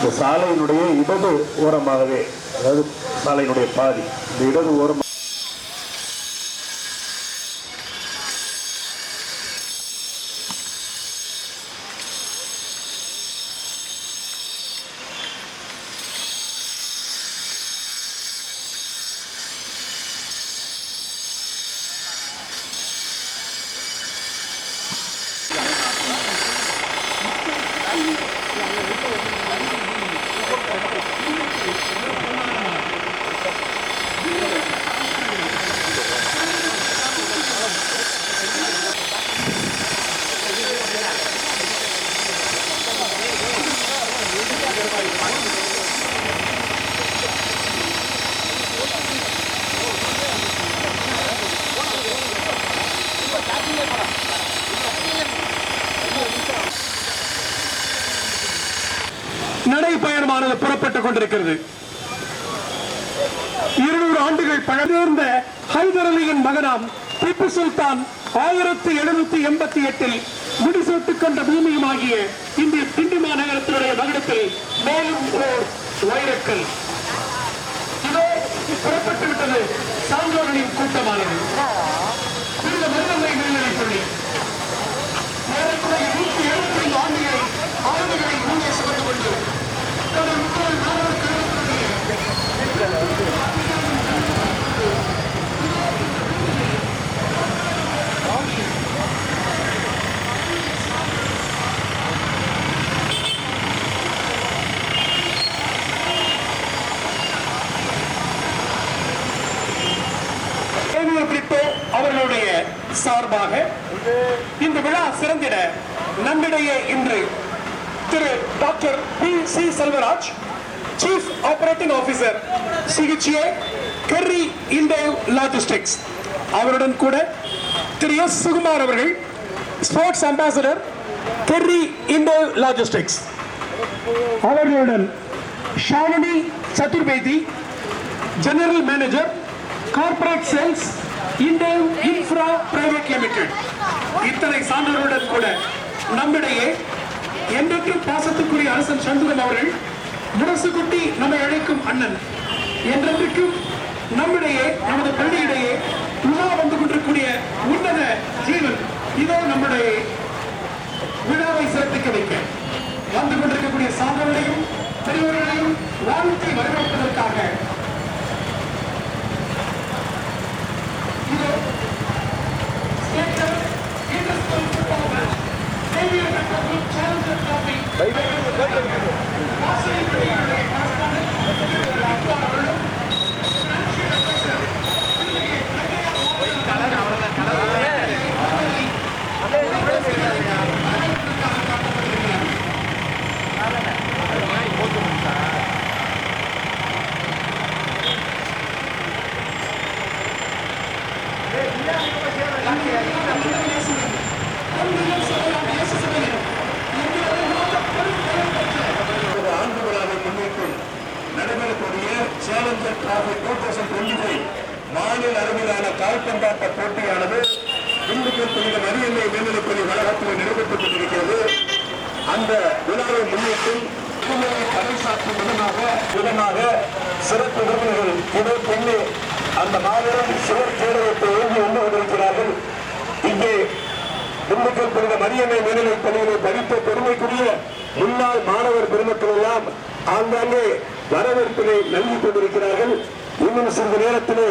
இந்த சாலையினுடைய இடது ஓரமாகவே அதாவது சாலையினுடைய பாதி. இந்த இடது ஓரமாக புறப்பட்டுக் கொண்டிருக்கிறது. இருநூறு ஆண்டுகள் பழந்தேர்ந்த ஹைதர் அலியின் மகனாம் திப்பு சுல்தான் ஆயிரத்தி எழுநூத்தி எண்பத்தி எட்டில் முடிசூட்டுக் கொண்ட பூமியுமாகிய இந்திய திண்டி மாநகரத்தினுடைய மகனத்தில் மேலும் ஓர் வைரக்கல். இதோ புறப்பட்டுவிட்டது சான்றோர்களின் கூட்டமானது இந்த மருதமை மேல்நிலைப்பள்ளி ஏறக்குறைய நூற்றி எழுபத்தைந்து ஆண்டுகளை ஆண்டுகளை முன்னே சுமந்து கொண்டு தனது முன்னாள் மாணவர் கழகத்தினுடைய சேவியர் பிரிட்டோ அவர்களுடைய சார்பாக இந்த விழா சிறந்திட நம்மிடையே இன்று திரு doctor P C Selvaraj chief operating officer சிகிச்சை கெர்ரி இண்டேவ் லாஜிஸ்டிக்ஸ். அவருடன் கூட திரு எஸ். சுகுமார் அவர்கள் sports ambassador Kerry Indev logistics. அவர்களுடன் Shalini Chaturvedi general manager corporate sales Indev infra private limited. இத்தனை சான்றோருடன் கூட நம்மிடையே என்றென்றும் பாசத்துக்குரிய அரசன் சண்முகம் அவர்கள் முரசுக்குட்டி நம்மை அழைக்கும் அண்ணன். என்றென்றைக்கும் நம்மிடையே நமது பள்ளியிடையே உலா வந்து கொண்டிருக்கூடிய உன்னத ஜீவன் இதோ நம்முடைய விழாவை சேர்த்துக்க வைக்க வந்து கொண்டிருக்கக்கூடிய சான்றவர்களையும் பெரியவர்களையும் வாழ்த்தி வரவேற்பதற்காக இதோ stator industrial football match Xavier metropole challenger trophy வாசலினுடைய correspondent அவர்களும் financial advisor ஒரு ஆண்டு விழாவை முன்னிட்டு நடைபெறக்கூடிய challenger trophy two thousand twenty five மாநில அளவிலான கால்பந்தாட்ட போட்டியானது திண்டுக்கல் புனித மரியன்னை மேல்நிலைப்பள்ளி வளாகத்தில் நடைபெற்றுக் கொண்டிருக்கிறது. அந்த விழாவை முன்னிட்டு கடை சாற்றும் விதமாக விதமாக சிறப்பு விருந்தினர்கள் இதோ கொண்டு அந்த மாபெரும் சுவர் கேடயத்தை எழுதி வந்து கொண்டிருக்கிறார்கள். இங்கே திண்டுக்கல் புனித மரியன்னை மேல்நிலைப் பள்ளியிலே படித்த பெருமைக்குரிய முன்னாள் மாணவர் பெருமக்கள் எல்லாம் ஆங்காங்கே வரவேற்பினை நல்கி கொண்டிருக்கிறார்கள். இன்னும் சிறிது நேரத்திலே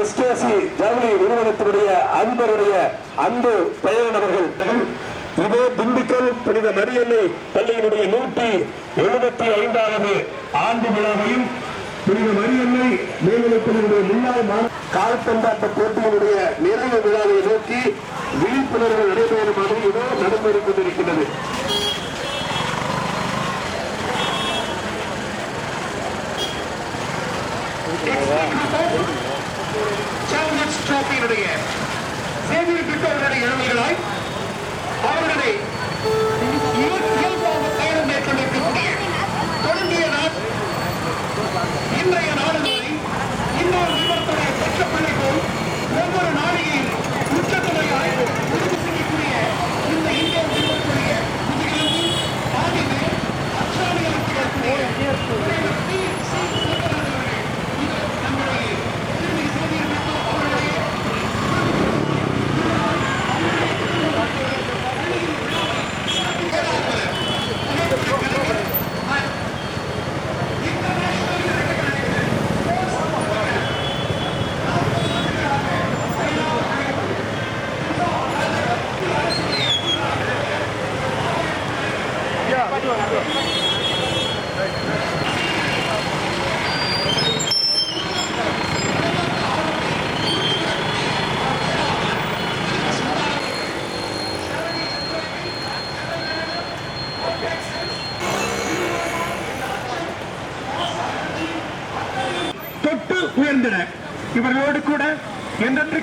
எஸ்கேசி ஜவுளி நிறுவனத்தினுடைய அன்பருடைய அன்பு பெயரினவர்கள் இதே திண்டுக்கல் புனித மரியன்னை பள்ளியினுடைய நூற்றி எழுபத்தி ஐந்தாவது ஆண்டு விழாவையும் புனித மரியன்னை மேல்நிலைப்பள்ளியினுடைய முன்னாள் கால்பந்தாட்ட போட்டியினுடைய நிறைவு விழாவை நோக்கி விழிப்புணர்வு நடைபெறும் மாதிரி இதோ நடைபெற்றுக் கொண்டிருக்கிறது. சேலஞ்சர்ஸ் டிராபியினுடைய சேவியர் பிரிட்டோருடைய இளமைகளாய் அவர்களை இயல்- பயணம் மேற்கொண்டிருக்கக்கூடிய தொடங்கிய நாள். இன்றைய நாடுகளை இன்னொரு விபத்துடைய பெற்ற பிள்ளை போல் ஒவ்வொரு நாளையும் உச்ச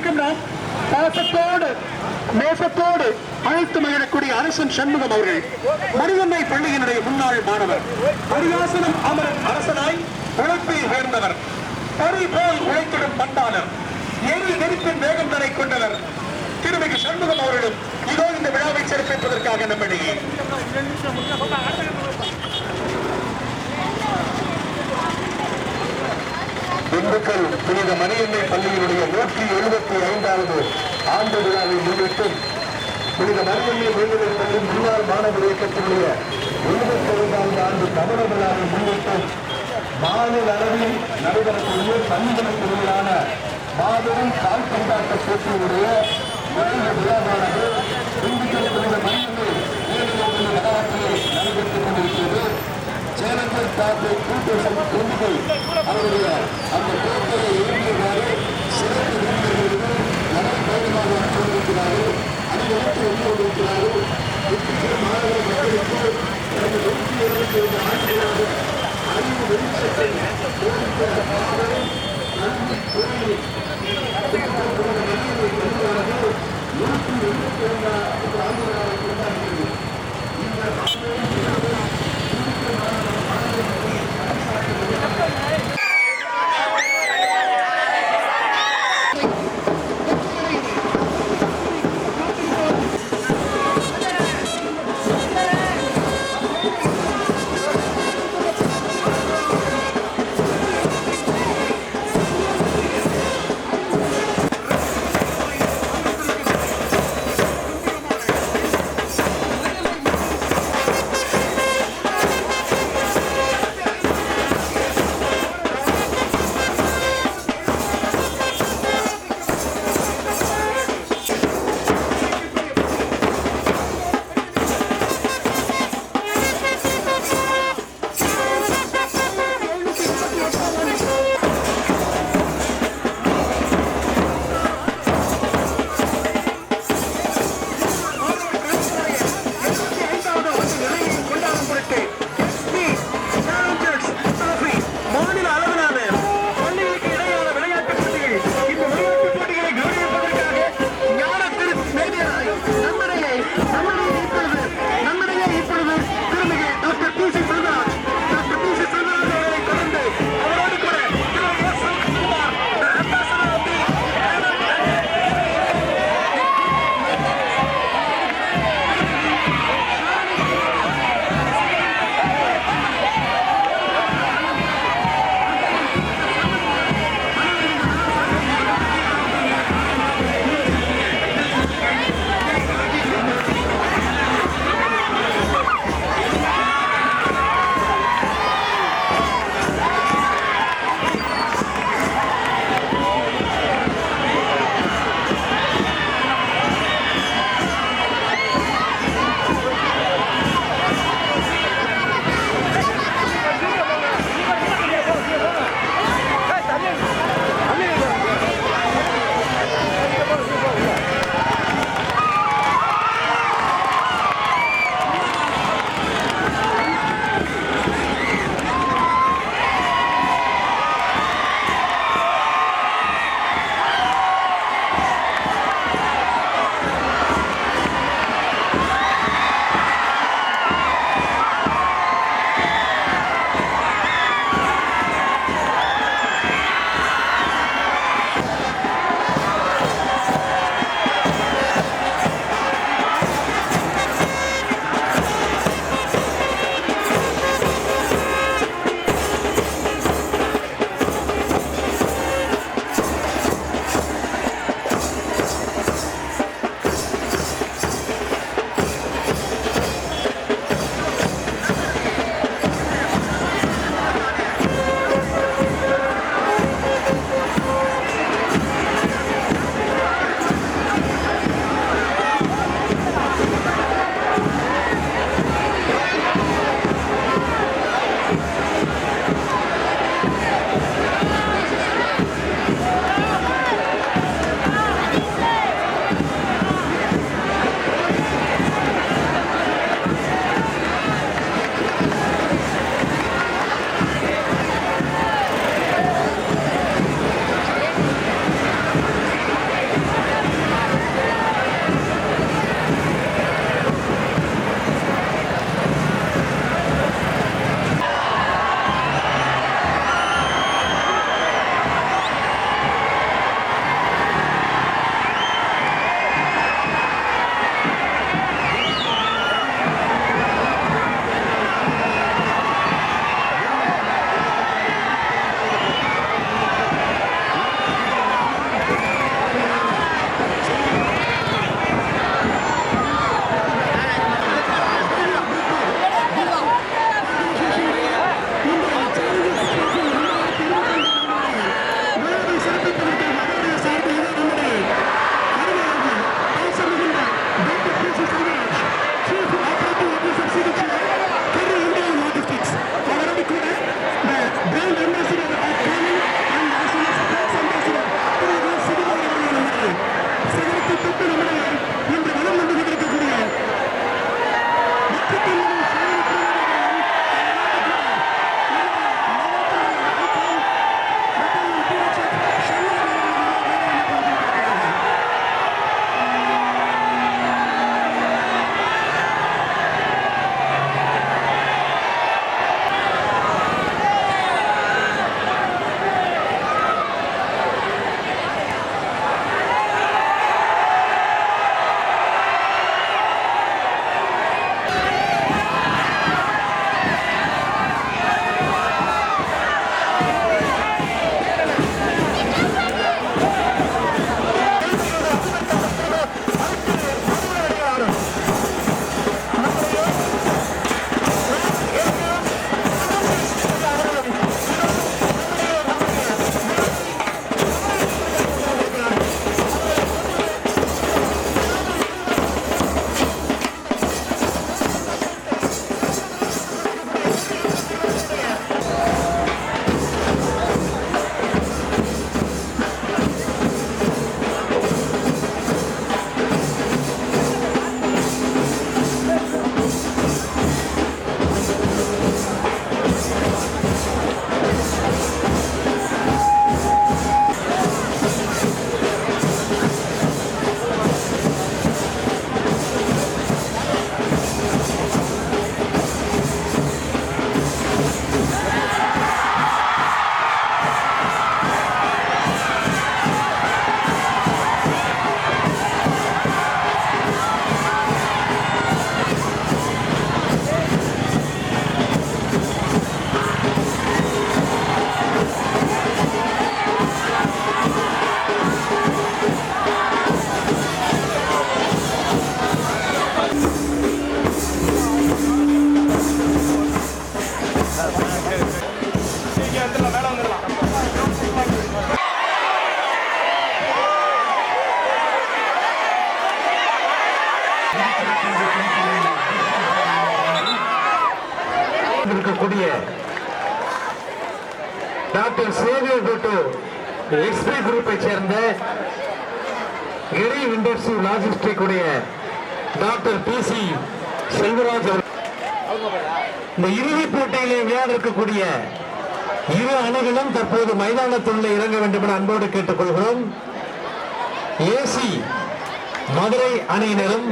இருக்கின்ற பாசத்தோடு நேசத்தோடு அழைத்து மகிழக்கூடிய அரசன் சண்முகம் அவர்கள். மருதன்மை பள்ளியினுடைய முன்னாள் மாணவர். பரிகாசனம் அமரன் அரசனாய் உழைப்பில் உயர்ந்தவர். பறி போல் உழைத்திடும் பண்பாளர் எரி நெருப்பின் வேகம் தரை கொண்டவர். திருமிகு சண்முகம் அவர்களும் இதோ இந்த விழாவை சிறப்பிப்பதற்காக நம்மிடையே. திண்டுக்கல் புனித மணியம்மை பள்ளியினுடைய நூற்றி எழுபத்தி ஆண்டு விழாவை முன்னிட்டு புனித மணியம்மை மேல்நிலைப் பள்ளி முன்னாள் மாணவர் இயக்கத்தினுடைய எழுபத்தி ஐந்தாவது ஆண்டு தமிழ விழாவை முன்னிட்டு மாநில அளவில் நடைபெறக்கூடிய பண்புகளுக்குள்ளான மாபெரும் கால்பந்தாட்ட போட்டியினுடைய நிறைந்த விழாவானது திண்டுக்கல் புனித மணியம்மை மேல்நிலைப் பள்ளி நடைபெற்றுக் கொண்டிருக்கிறது. சேலஞ்சர் காப்பை கூட்டேசன் தொண்டுகள் அவருடைய அந்த போக்கரை எழுதியவாறு சிறப்பு விருந்தினர்கள் பயணமாக கொண்டிருக்கிறார்கள் அனைவருக்கு வந்து கொண்டிருக்கிறார்கள் மாணவ மக்களுக்கு கடந்த நூற்றி இருபத்தி ஐந்து ஆண்டுகளாக அறிவு வெளிச்சத்தை நன்றி இருக்கக்கூடிய டாக்டர் சேவியர் கோட்டோ எக்ஸ்பி குரூப்பை சேர்ந்த கிரி இண்டஸ்ட்ரி லாஜிஸ்டிக் உடைய டாக்டர் பி சி செல்வராஜ் இந்த இறுதிப் போட்டியிலே விளையாட இருக்கக்கூடிய இரு அணிகளும் தற்போது மைதானத்தில் இறங்க வேண்டும் என அன்போடு கேட்டுக்கொள்கிறோம். ஏசி மதுரை அணியினரும்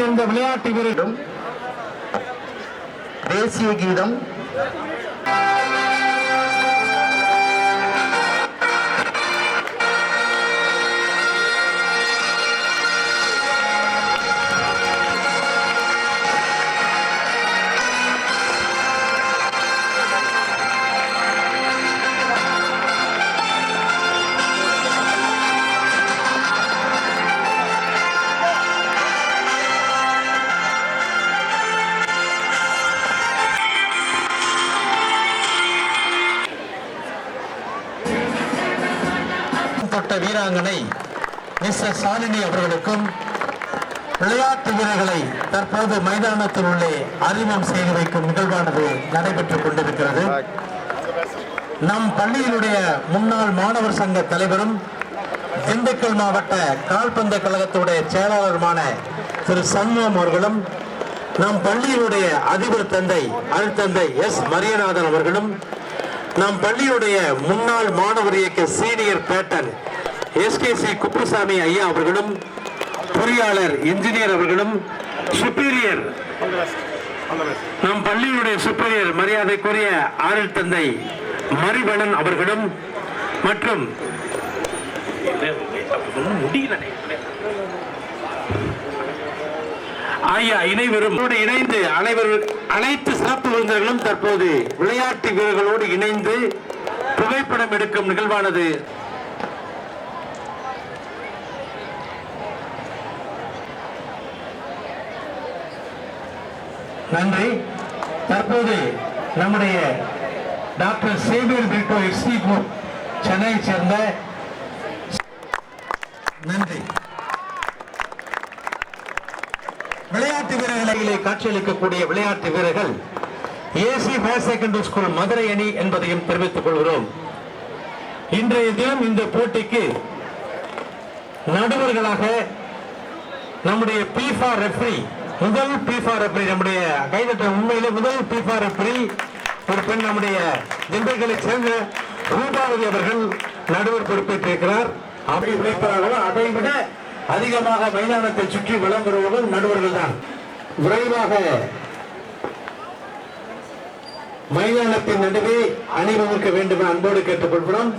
சேர்ந்த விளையாட்டு வீரரும் தேசிய கீதம் தொட்ட வீராங்கனை மிஸ்டர் சாலினி அவர்களுக்கும் விளையாட்டு வீரர்களை தற்போது மைதானத்தில் உள்ளே அறிமுகம் செய்து வைக்கும் நிகழ்வானது நடைபெற்றுக் கொண்டிருக்கிறது. நம் பள்ளியினுடைய முன்னாள் மாணவர் சங்க தலைவரும் திண்டுக்கல் மாவட்ட கால்பந்து கழகத்துடைய செயலாளருமான திரு சண்முகம் அவர்களும் நம் பள்ளியினுடைய அதிபர் தந்தை அருத்தந்தை எஸ் மரியநாதன் அவர்களும் நம் பள்ளியுடைய முன்னாள் மாணவர் இயக்க சீனியர் பேட்டன் எஸ்கேசி குப்புசாமி ஐயா அவர்களும் பொறியாளர் இன்ஜினியர் அவர்களும் சுப்பீரியர் நம் பள்ளியுடைய சுப்பீரியர் மரியாதைக்குரிய ஆறில் தந்தை மரிவணன் அவர்களும் மற்றும் ஐயா இணைவரும். இணைந்து அனைவர் அனைத்து சிறப்பு விருந்தர்களும் தற்போது விளையாட்டு வீரர்களோடு இணைந்து புகைப்படம் எடுக்கும் நிகழ்வானது. நன்றி. தற்போது நம்முடைய doctor Xavier Britto ST group சென்னையை சேர்ந்த நன்றி. விளையாட்டு வீரர்களை காட்சியளிக்கக்கூடிய விளையாட்டு வீரர்கள் AC higher secondary school Madurai அணி என்பதையும் தெரிவித்துக் கொள்கிறோம். இன்றைய தினம் இந்த போட்டிக்கு நடுவர்களாக நம்முடைய பீஃபா ரெஃப்ரி முதல் பீஃபா ரெஃப்ரி நம்முடைய கைதட்ட உண்மையிலே முதல் பீஃபா ரெஃப்ரி ஒரு பெண் நம்முடைய திண்டுக்கலை சேர்ந்த ரூபாவதி அவர்கள் நடுவர் பொறுப்பேற்றிருக்கிறார். அப்படி உழைப்பார்களோ அதை விட அதிகமாக மைதானத்தை சுற்றி விளம்புறவர்கள் நடுவர்கள் தான். விரைவாக மைதானத்தின் நடுவே அணிவகுக்க வேண்டும் அன்போடு கேட்டுக்கொள்கிறோம்.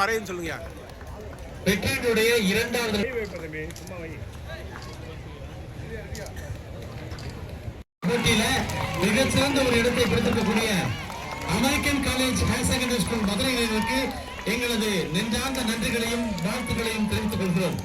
மறைன்னு சொல்லுங்க. வெற்றியினுடைய இரண்டாவது போட்டியில மிகச்சிறந்த ஒரு இடத்தை பிடித்திருக்கக்கூடிய American college higher secondary school Madurai எங்களது நெஞ்சார்ந்த நன்றிகளையும் வாழ்த்துக்களையும் தெரிவித்துக் கொள்கிறோம்.